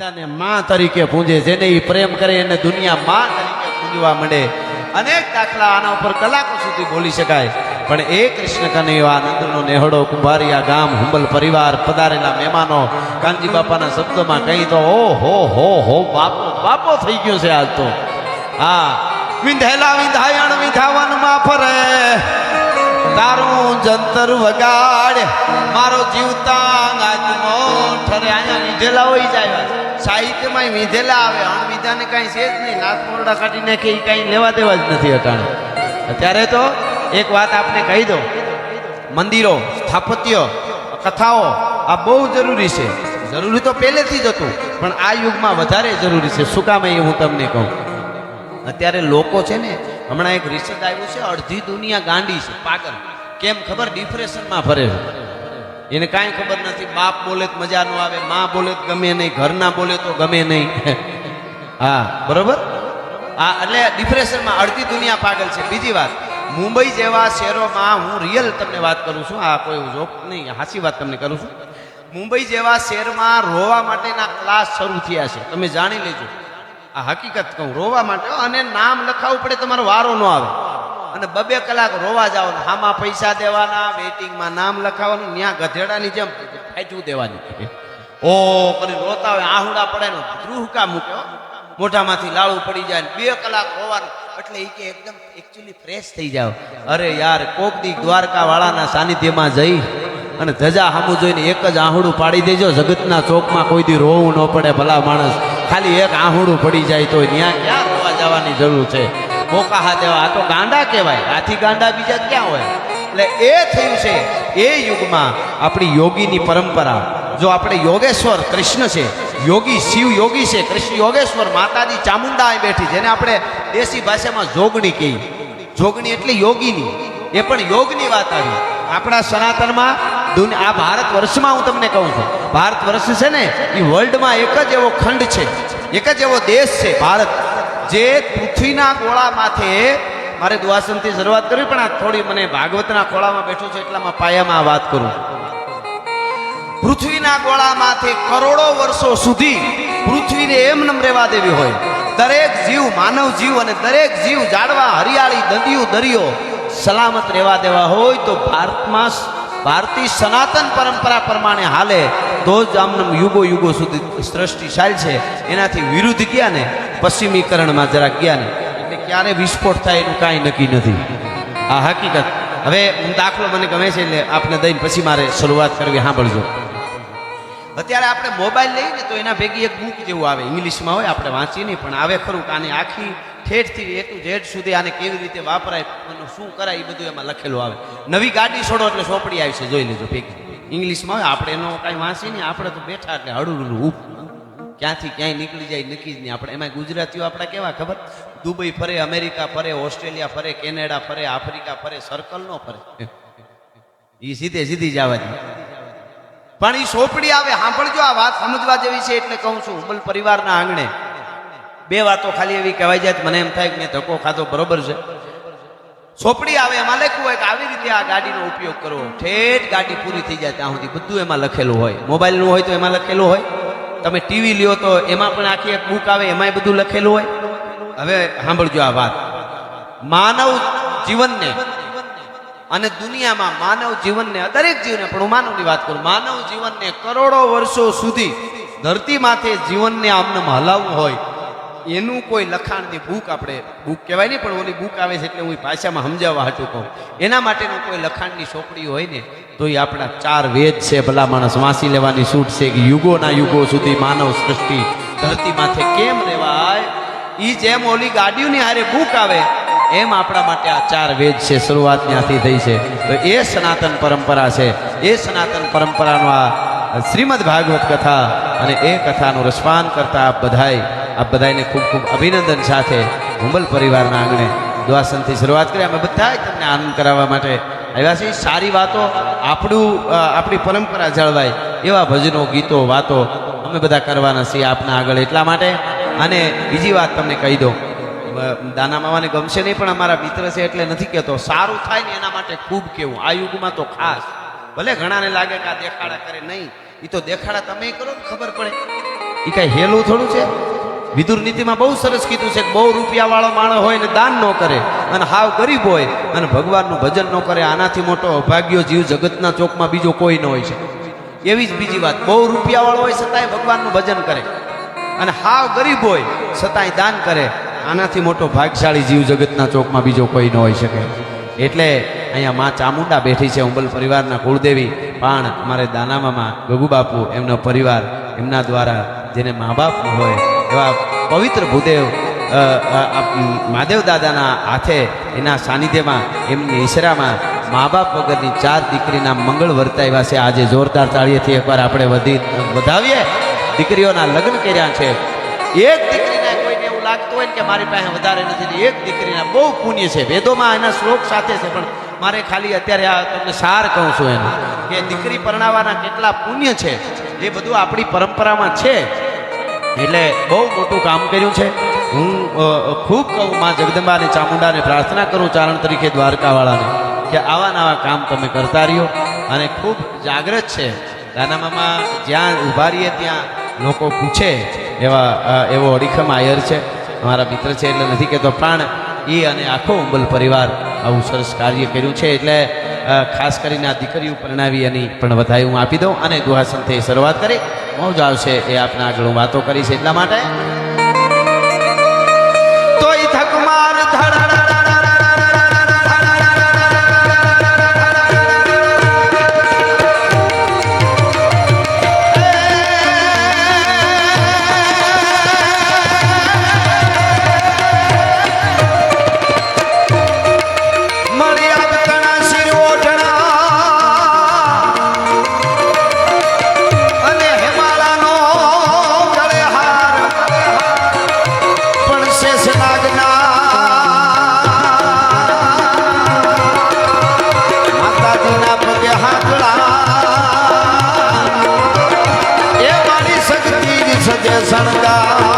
રાધાને માં તરીકે પૂજે, જેને એ પ્રેમ કરે એને દુનિયા માં તરીકે પૂજવા માંડે. અનેક દાખલા આના ઉપર કલાકો સુધી બોલી શકાય. પણ એ કૃષ્ણ કનૈયો આનંદનો નેહડો કુંભારિયા ગામ હુંબલ પરિવાર પધારેલા મહેમાનો, કાનજી બાપાના શબ્દમાં કહી તો, ઓ હો હો હો, બાપો બાપો થઈ ગયો છે આજ તો. હા, વિંધેલા વિંધાયણ વિંધાવનમાં ફરે. તારું જંતર વગાડ. મારો જીવતાંગ આત્મો ઠરે. અહીંયા વીધેલા હોય જાય સાહિત્યમાં વીધેલા આવે. અણવિધાને કાંઈ છે જ નહીં. નાથ મોરડા કાઢી નાખે એ કાંઈ લેવા દેવા જ નથી અટાણે. અત્યારે તો એક વાત આપને કહી દો મંદિરો, સ્થાપત્ય, કથાઓ, આ બહુ જરૂરી છે. જરૂરી તો પહેલેથી જ હતું, પણ આ યુગમાં વધારે જરૂરી છે. શું કામ એ હું તમને કહું? અત્યારે લોકો છે ને હમણાં એક રિસર્ચ આવ્યું છે, અડધી દુનિયા ગાંડી છે, પાગલ. કેમ ખબર? ડિપ્રેશનમાં ફરે છે. એને કાંઈ ખબર નથી, બાપ બોલે તો મજા ન આવે, માં બોલે તો ગમે નહીં, ઘરના બોલે તો ગમે નહીં. હા, બરોબર? હા એટલે ડિપ્રેશનમાં અડધી દુનિયા પાગલ છે. બીજી વાત, મુંબઈ જેવા શહેરોમાં હું રિયલ તમને વાત કરું છું. આ કોઈ જોક નહીં હાસી વાત તમને કરું છું. મુંબઈ જેવા શહેરમાં રોવા માટેના ક્લાસ શરૂ થયા છે. તમે જાણી લેજો. આ હકીકત કહું, રોવા માટે. અને નામ લખાવવું પડે, તમારો વારો ન આવે. અને બબે કલાક રોવા જવાનું હામાં પૈસા દેવાના, વેટિંગમાં નામ લખાવવાનું ત્યાં ગધેડાની જેમ ફેંચવું દેવાની ઓ કરી રોતા હોય, આહુડા પડે ને ધ્રુહકા મૂકે મોઢામાંથી લાળું પડી જાય બે કલાક રોવાનું. એટલે એ કે એકદમ એકચ્યુઅલી ફ્રેશ થઈ જાવ અરે યાર કોક દી દ્વારકા વાળાના સાનિધ્યમાં જઈ અને ધજા સામું જોઈને એક જ આહુડું પાડી દેજો. જગતના ચોકમાં કોઈ દી રોવું ન પડે ભલા માણસ. ખાલી એક આહુડું પડી જાય તો ત્યાં ક્યાં રોવા જવાની જરૂર છે? મોકા હા દેવા. આ તો ગાંડા કહેવાય. આથી ગાંડા બીજા ક્યાં હોય? એટલે એ થયું છે, એ યુગમાં આપણી યોગીની પરંપરા. જો આપણે યોગેશ્વર કૃષ્ણ છે, યોગી શિવ યોગી છે, કૃષ્ણ યોગેશ્વર માતાજી ચામુંડા અહીં બેઠી, જેને આપણે દેશી ભાષામાં જોગણી કહીએ. જોગણી એટલે યોગીની. એ પણ યોગની વાત આવી. આપણા સનાતનમાં આ ભારત વર્ષમાં હું તમને કહું છું. ભારત વર્ષ છે ને એ વર્લ્ડમાં એક જ એવો ખંડ છે. એક જ એવો દેશ છે ભારત. જે પૃથ્વીના ગોળા માથે મારે દ્વાસનથી શરૂઆત કરવી, પણ આ થોડી મને ભાગવતના ખોળામાં બેઠું છે, એટલામાં પાયામાં વાત કરું. પૃથ્વીના ગોળામાંથી કરોડો વર્ષો સુધી પૃથ્વીને એમ નમ રહેવા દેવી હોય. દરેક જીવ માનવ જીવ અને દરેક જીવ જાડવા, હરિયાળી નદીઓ દરિયો સલામત રહેવા દેવા હોય તો ભારતમાં ભારતીય સનાતન પરંપરા પ્રમાણે હાલે તો જ આમ યુગો યુગો સુધી સૃષ્ટિશાલ છે. એનાથી વિરુદ્ધ ગયા ને, પશ્ચિમીકરણમાં જરા ગયા ને, એટલે ક્યારે વિસ્ફોટ થાય એનું કાંઈ નક્કી નથી. આ હકીકત. હવે હું દાખલો મને ગમે છે એટલે આપને દઈને પછી મારે શરૂઆત કરવી, સાંભળજો. અત્યારે આપણે મોબાઈલ લઈએ ને તો એના ભેગી એક બુક જેવું આવે, ઇંગ્લિશમાં હોય, આપણે વાંચીએ નહીં, પણ આવે ખરું કાને આખી ઠેઠથી એ ટુ ઝેડ સુધી આને કેવી રીતે વાપરાય એનું શું કરાય એ બધું એમાં લખેલું આવે. નવી ગાડી છોડો એટલે સોપડી આવી છે, જોઈ લેજો ભેગી. ઇંગ્લિશમાં આપણે એનો કાંઈ વાંચી નહીં, આપણે તો બેઠા એટલે હળું ઉપ ક્યાંથી ક્યાંય નીકળી જાય નક્કી જ નહીં. આપણે એમાં ગુજરાતીઓ આપણા કેવા ખબર? દુબઈ ફરે, અમેરિકા ફરે, ઓસ્ટ્રેલિયા ફરે, કેનેડા ફરે, આફ્રિકા ફરે સર્કલ નો ફરે. એ સીધે સીધી જ આવે. પણ એ સોપડી આવે, સાંભળજો આ વાત સમજવા જેવી છે એટલે કહું છું, ઉમલ પરિવારના આંગણે. બે વાતો ખાલી એવી કહેવાય જાય મને એમ થાય કે મેં ધક્કો ખાધો, બરોબર છે. સોપડી આવે, એમાં લખ્યું હોય કે આવી રીતે આ ગાડીનો ઉપયોગ કરવો. ઠેઠ ગાડી પૂરી થઈ જાય ત્યાં સુધી, બધું એમાં લખેલું હોય. મોબાઈલનું હોય તો એમાં લખેલું હોય. તમે ટીવી લ્યો તો એમાં પણ આખી એક બુક આવે, એમાંય બધું લખેલું હોય. હવે સાંભળજો આ વાત. માનવ જીવનને અને દુનિયામાં માનવ જીવનને દરેક જીવને, પણ હું માનવની વાત કરું, માનવ જીવનને કરોડો વર્ષો સુધી ધરતી માથે જીવનને આમને હલાવવું હોય એનું કોઈ લખાણની બુક આપણે બુક કહેવાય નહીં, પણ ઓલી બુક આવે છે એટલે હું ભાષામાં સમજાવવા હાટું કહું. એના માટેનું કોઈ લખાણની ચોપડી હોય ને, તો એ આપણા ચાર વેદ છે, ભલા માણસ વાંસી લેવાની છૂટ છે કે યુગોના યુગો સુધી માનવ સૃષ્ટિ ધરતી માથે કેમ રહેવાય એ જેમ ઓલી ગાડીઓની હારે બુક આવે, એમ આપણા માટે આ ચાર વેદ છે, શરૂઆત ત્યાંથી થઈ છે. તો એ સનાતન પરંપરા છે. એ સનાતન પરંપરાનો આ શ્રીમદ ભાગવત કથા અને એ કથાનું રસપાન કરતા આપ બધાય આપ બધાને ખૂબ ખૂબ અભિનંદન સાથે હુંબલ પરિવારના આંગણે દ્વાસનથી શરૂઆત કરી અમે બધા તમને આનંદ કરાવવા માટે આવ્યા છીએ. સારી વાતો આપણું આપણી પરંપરા જળવાય એવા ભજનો, ગીતો, વાતો અમે બધા કરવાના છીએ આપના આગળ એટલા માટે. અને બીજી વાત તમને કહી દઉં. દાના મામાને ગમશે નહીં, પણ અમારા મિત્ર છે એટલે નથી કહેતો. સારું થાય ને એના માટે ખૂબ કેવું. આ યુગમાં તો ખાસ. ભલે ઘણાને લાગે કે આ દેખાડા કરે નહીં એ તો દેખાડા તમે કરો ખબર પડે. એ કાંઈ હેલું થોડું છે? વિદુર નીતિમાં બહુ સરસ કીધું છે બહુ રૂપિયાવાળો માણસ હોય ને દાન ન કરે અને હાવ ગરીબ હોય અને ભગવાનનું ભજન ન કરે, આનાથી મોટો અભાગ્યો જીવ જગતના ચોકમાં બીજો કોઈ ન હોય છે એવી જ બીજી વાત, બહુ રૂપિયાવાળો હોય છતાંય ભગવાનનું ભજન કરે અને હાવ ગરીબ હોય છતાંય દાન કરે, આનાથી મોટો ભાગશાળી જીવ જગતના ચોકમાં બીજો કોઈ ન હોઈ શકે. એટલે અહીંયા માં ચામુંડા બેઠી છે ઉંબલ પરિવારના કુળદેવી, પણ અમારે દાનામામાં ગગુબાપુ એમનો પરિવાર એમના દ્વારા જેને મા બાપ હોય, એવા પવિત્ર ભૂદેવ મહાદેવ દાદાના હાથે, એના સાનિધ્યમાં, એમની ઈશરામાં મા બાપ વગરની ચાર દીકરીના મંગળ વર્તાવ્યા છે. આજે જોરદાર તાળીએથી એકવાર આપણે વધી, વધાવીએ. દીકરીઓના લગ્ન કર્યા છે. એક દીકરીના કોઈને એવું લાગતું હોય કે મારી પાસે વધારે નથી એક દીકરીના બહુ પુણ્ય છે. વેદોમાં એના શ્લોક સાથે છે, પણ મારે ખાલી અત્યારે આ તમને સાર કહું છું એનું કે દીકરી પરણાવવાના કેટલા પુણ્ય છે. એ બધું આપણી પરંપરામાં છે. એટલે બહુ મોટું કામ કર્યું છે. હું ખૂબ કહું માં જગદંબા અને ચામુંડાને પ્રાર્થના કરું ચારણ તરીકે દ્વારકાવાળાને કે આવા નવા કામ તમે કરતા રહ્યો અને ખૂબ જાગ્રત છે. નાના મામા જ્યાં ઊભા રહીએ ત્યાં લોકો પૂછે એવા એવો અડીખમ આયર છે. મારા મિત્ર છે એટલે નથી કહેતો, પ્રાણ એ અને આખો ઉંબલ પરિવાર આવું સરસ કાર્ય કર્યું છે. એટલે ખાસ કરીને આ દીકરીઓ પરણાવી એની પણ વધાઈ હું આપી દઉં અને દુહાસનથી શરૂઆત કરી. મોજ આવશે એ આપના આગળ હું વાતો કરીશ એટલા માટે. સજે